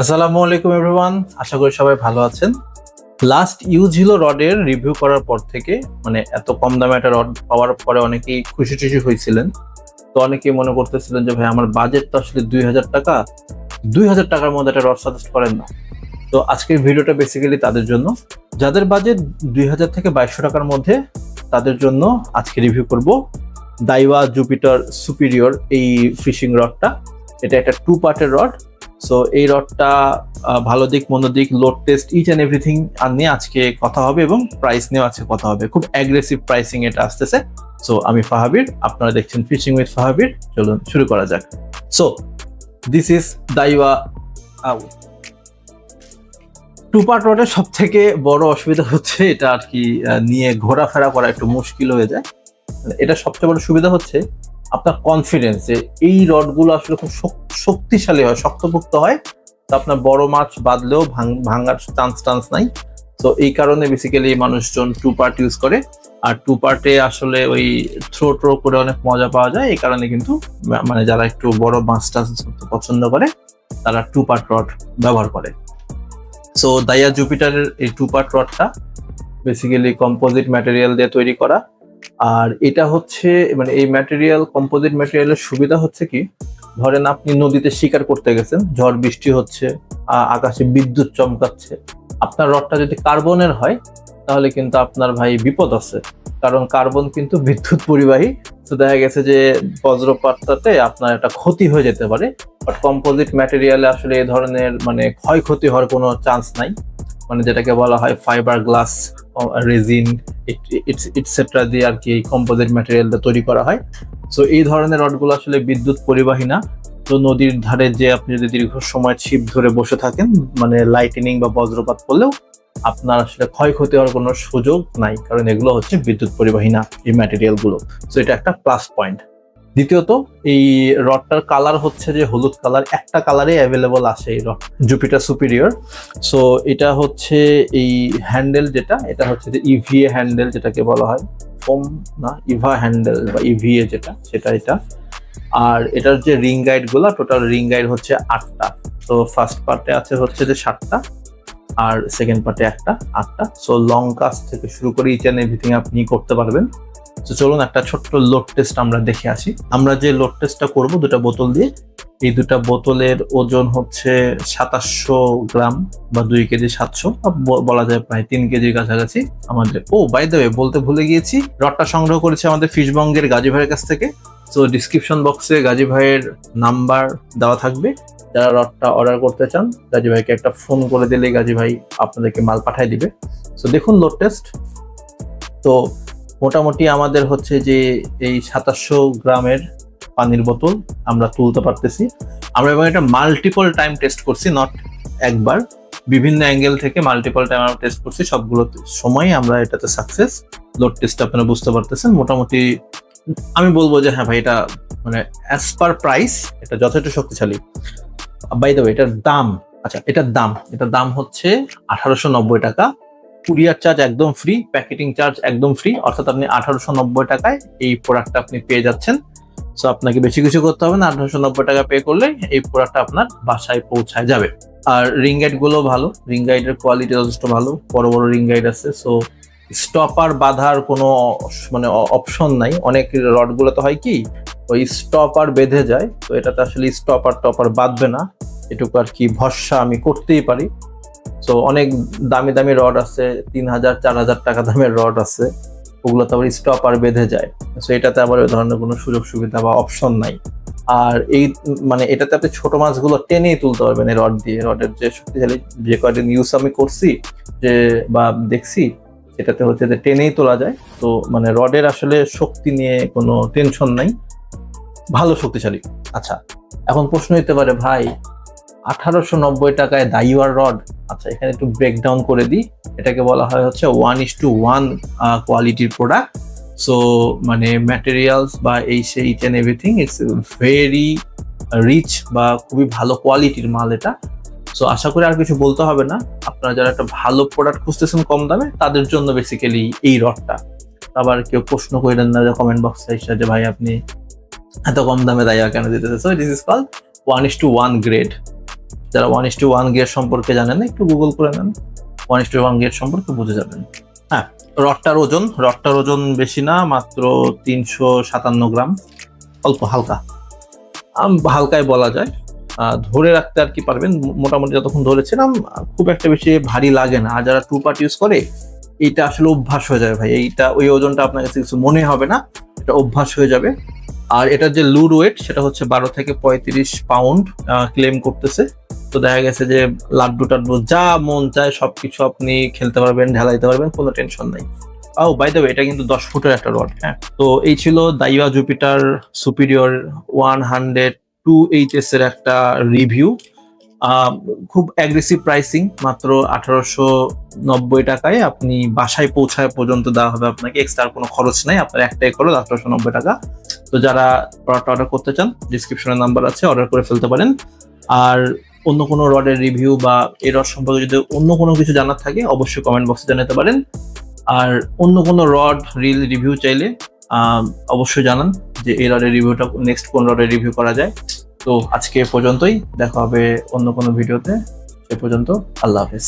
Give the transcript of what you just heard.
আসসালামু আলাইকুম এভরিওয়ান আশা করি সবাই ভালো আছেন। লাস্ট ইউজ হলো রডের রিভিউ করার পর থেকে মানে এত কম দামে একটা রড পাওয়ার পরে অনেকেই খুশি টুশি হয়েছিলেন। তো অনেকেই মনে করতেছিলেন যে, ভাই, আমার বাজেট তো আসলে দুই হাজার টাকা। দুই হাজার টাকার মধ্যে একটা রড সাজেস্ট করেন না। তো আজকের ভিডিওটা বেসিক্যালি তাদের জন্য। যাদের বাজেট দুই হাজার থেকে বাইশশো টাকার মধ্যে, তাদের জন্য আজকে রিভিউ করব দাইওয়া জুপিটার সুপিরিয়র এই ফিশিং রডটা এটা একটা টু পার্টের রড সো এই রডটা ভালো দিক, মন্দ দিক load test each and everything আর নিয়ে আজকে কথা হবে এবং প্রাইস নিয়েও আজকে কথা হবে। খুব অ্যাগ্রেসিভ প্রাইসিং এটা আসতেছে। সো আমি ফাহাবির, আপনারা দেখছেন ফিশিং উইথ ফাহাবির। চলুন, শুরু করা যাক। So this is Daiwa two part রডের সব থেকে বড় অসুবিধা হচ্ছে এটা আর কি নিয়ে ঘোরাফেরা করা একটু মুশকিল হয়ে যায়। এটা সবচেয়ে বড় সুবিধা হচ্ছে আপনার কনফিডেন্স যে এই রডগুলো আসলে খুব শক্তিশালী হয়, শক্তপোক্ত হয়। তো আপনার বড় মাছ বাঁধলেও ভাঙ- ভাঙার চান্স টান্স নাই। তো এই কারণে বেসিক্যালি মানুষজন টু পার্ট ইউজ করে। আর টু পার্টে আসলে ওই থ্রো ট্রো করে অনেক মজা পাওয়া যায়। এই কারণে কিন্তু মানে যারা একটু বড় মাছ টাছ পছন্দ করে, তারা টু পার্ট রড ব্যবহার করে। সো দাইয়া জুপিটারের এই টু পার্ট রডটা বেসিক্যালি কম্পোজিট ম্যাটেরিয়াল দিয়ে তৈরি করা। আর এটা হচ্ছে মানে এই ম্যাটেরিয়াল কম্পোজিট ম্যাটেরিয়ালের সুবিধা হচ্ছে কি, ধরেন আপনি নদীতে শিকার করতে গেছেন, ঝড়, বৃষ্টি হচ্ছে আকাশে বিদ্যুৎ চমকাচ্ছে, আপনার রডটা যদি কার্বনের হয়, তাহলে কিন্তু আপনার ভাই বিপদ আছে। কারণ কার্বন কিন্তু বিদ্যুৎ পরিবাহী, তো দেখা গেছে যে বজ্রপাতটাতে আপনার একটা ক্ষতি হয়ে যেতে পারে। বাট কম্পোজিট ম্যাটেরিয়ালে আসলে এই ধরনের মানে ক্ষয়ক্ষতি হওয়ার কোনো চান্স নাই। মানে যেটাকে বলা হয় ফাইবার গ্লাস রেজিন ইটসেট্রা দিয়ে আর কি এই কম্পোজিট ম্যাটেরিয়ালটা তৈরি করা হয়। সো এই ধরনের রডগুলো আসলে বিদ্যুৎ পরিবাহী না। তো নদীর ধারে যে আপনি যদি দীর্ঘ সময় ছিপ ধরে বসে থাকেন মানে লাইটেনিং বা বজ্রপাত করলেও আপনার আসলে ক্ষয়ক্ষতি হওয়ার কোনো সুযোগ নাই। কারণ এগুলো হচ্ছে বিদ্যুৎ পরিবাহী না এই ম্যাটেরিয়ালগুলো। সো এটা একটা প্লাস পয়েন্ট দ্বিতীয়ত, এই রডটার কালার হচ্ছে যে হলুদ কালার একটা কালারে অ্যাভেলেবল আছে এই রড জুপিটার সুপিরিয়র সো এটা হচ্ছে এই হ্যান্ডেল যেটা, এটা হচ্ছে যে ইভিএ হ্যান্ডেল যেটাকে বলা হয়। ফোম না ইভা হ্যান্ডেল বা ইভিএ যেটা, সেটা এটা। আর এটার যে রিং গাইডগুলা টোটাল রিং গাইড হচ্ছে আটটা। তো ফার্স্ট পার্টে আছে হচ্ছে যে সাতটা, আর সেকেন্ড পার্টে একটা, আটটা। সো লং কাজ থেকে শুরু করে ইচ অ্যান্ড এভরিথিং আপনি করতে পারবেন। তো চলুন একটা ছোট্ট লোড টেস্ট আমরা দেখে আসি। আমরা যে লোড টেস্টটা করব দুটা বোতল দিয়ে, এই দুটা বোতলের ওজন হচ্ছে সাতাশশো গ্রাম বা দুই কেজি সাতশো বলা যায় প্রায় তিন কেজির কাছাকাছি আমাদের। ও বাই ওয়ে বলতে ভুলে গিয়েছি, রডটা সংগ্রহ করেছে আমাদের ফিশবঙ্গের গাজী ভাইয়ের কাছ থেকে। তো ডিসক্রিপশন বক্সে গাজী ভাইয়ের নাম্বার দেওয়া থাকবে। যারা রডটা অর্ডার করতে চান, গাজী ভাইকে একটা ফোন করে দিলে গাজী ভাই আপনাদেরকে মাল পাঠিয়ে দিবে। তো দেখুন লোড টেস্ট তো মোটামুটি আমাদের হচ্ছে যে এই সাতাশশো গ্রামের পানির বোতল আমরা তুলতে পারতেছি। আমরা এবং এটা মাল্টিপল টাইম টেস্ট করছি নট একবার। বিভিন্ন অ্যাঙ্গেল থেকে মাল্টিপল টাইম আমরা টেস্ট করছি, সবগুলো সময় আমরা এটাতে সাকসেস লোড টেস্ট আপনারা বুঝতে পারতেছেন। মোটামুটি আমি বলব যে হ্যাঁ ভাই, এটা মানে অ্যাজ পার প্রাইস এটা যথেষ্ট শক্তিশালী। বাই দ্য এটার দাম আচ্ছা এটার দাম এটার দাম হচ্ছে আঠারোশো নব্বই টাকা। কুরিয়ার চার্জ একদম ফ্রি প্যাকেটিং চার্জ একদম ফ্রি অর্থাৎ আপনি আঠারোশো নব্বই টাকায় এই প্রোডাক্টটা আপনি পেয়ে যাচ্ছেন। সো আপনাকে বেশি কিছু করতে হবে না, আঠারোশো নব্বই টাকা পে করলে এই প্রোডাক্টটা আপনার বাসায় পৌঁছায় যাবে। আর রিং গাইডগুলো ভালো রিং গাইডের কোয়ালিটি যথেষ্ট ভালো, বড় বড় রিং গাইড আছে। সো স্টপার বাঁধার কোনো মানে অপশন নাই। অনেক রড গুলোতে হয় কি, ওই স্টপার বেঁধে যায়, তো এটাতে আসলে স্টপার টপার বাঁধবে না। এটুকু আর কি ভরসা আমি করতেই পারি। তো অনেক দামি দামি রড আছে, তিন হাজার, চার হাজার টাকা দামের রড আছে। ওগুলো তো আবার স্টপার বেঁধে যায়। তো এটাতে আবার ওই ধরনের কোনো সুযোগ সুবিধা বা অপশন নাই। আর এই মানে এটাতে আপনি ছোট মাছগুলো টেনেই তুলতে পারবেন এই রড দিয়ে। রডের যে শক্তিশালী যে কয়দিন ইউজ আমি করছি, যে বা দেখছি এটাতে হচ্ছে যে টেনেই তোলা যায়। তো মানে রডের আসলে শক্তি নিয়ে কোনো টেনশন নাই। ভালো শক্তিশালী। আচ্ছা এখন প্রশ্ন হতে পারে, ভাই আঠারোশো নব্বই টাকায় দাইওয়ার রড আচ্ছা এখানে একটু ব্রেকডাউন করে দিই। এটাকে বলা হয় হচ্ছে ওয়ান ইস টু ওয়ান কোয়ালিটির প্রোডাক্ট সো মানে ম্যাটেরিয়ালস বা এই সেই each and everything it's very rich বা খুবই ভালো কোয়ালিটির মাল এটা। সো আশা করি আর কিছু বলতে হবে না। আপনারা যারা একটা ভালো প্রোডাক্ট খুঁজতেছেন কম দামে, তাদের জন্য বেসিক্যালি এই রডটা আবার কেউ প্রশ্ন করেন না যে কমেন্ট বক্সে এসে যে, ভাই, আপনি এত কম দামে দাইয়া কেন দিতেছে so this is call one is to one grade যারা one is to one gear সম্পর্কে জানেন না একটু গুগল করে নেন। One is to one gear সম্পর্কে বুঝে যাবেন। হ্যাঁ রডটার ওজন রডটার ওজন বেশি না, মাত্র তিনশো সাতান্ন গ্রাম। অল্প, হালকা। হালকায় বলা যায়। ধরে রাখতে আর কি পারবেন মোটামুটি যতক্ষণ ধরেছিলাম খুব একটা বেশি ভারী লাগে না। আর যারা টু পার্ট ইউজ করে, এইটা আসলে অভ্যাস হয়ে যাবে ভাই। এইটা, ওই ওজনটা আপনার কাছে কিছু মনে হবে না, এটা অভ্যাস হয়ে যাবে। আর এটার যে লুড ওয়েট সেটা হচ্ছে বারো থেকে পঁয়ত্রিশ পাউন্ড ক্লেম করতেছে। তো দেখা গেছে যে লাড্ডু টাড্ডু যা মন চায় সবকিছু আপনি খেলতে পারবেন ঢালাইতে পারবেন, কোনো টেনশন নাই। ও বাই দ্য এটা কিন্তু দশ ফুটের একটা রড হ্যাঁ। তো এই ছিল Daiwa Jupiter Superior one hundred two HS এর একটা রিভিউ খুব অ্যাগ্রেসিভ প্রাইসিং মাত্র আঠারোশো নব্বই টাকায়। আপনি বাসায় পৌঁছায় পর্যন্ত দেওয়া হবে আপনাকে এক্সট্রা কোনো খরচ নাই। আপনার একটাই খরচ, আঠারোশো নব্বই টাকা। তো যারা প্রোডাক্ট অর্ডার করতে চান ডিসক্রিপশনে নাম্বার আছে অর্ডার করে ফেলতে পারেন। আর অন্য কোনো রডের রিভিউ বা এই রড সম্পর্কে যদি অন্য কোনো কিছু জানার থাকে, অবশ্যই কমেন্ট বক্সে জানাতে পারেন। আর অন্য কোনো রড রিল রিভিউ চাইলে অবশ্যই জানান যে এই রডের রিভিউটা নেক্সট কোন রডের রিভিউ করা যায়। তো আজকে পর্যন্তই, দেখা হবে অন্য কোনো ভিডিওতে এ পর্যন্ত আল্লাহ হাফেজ।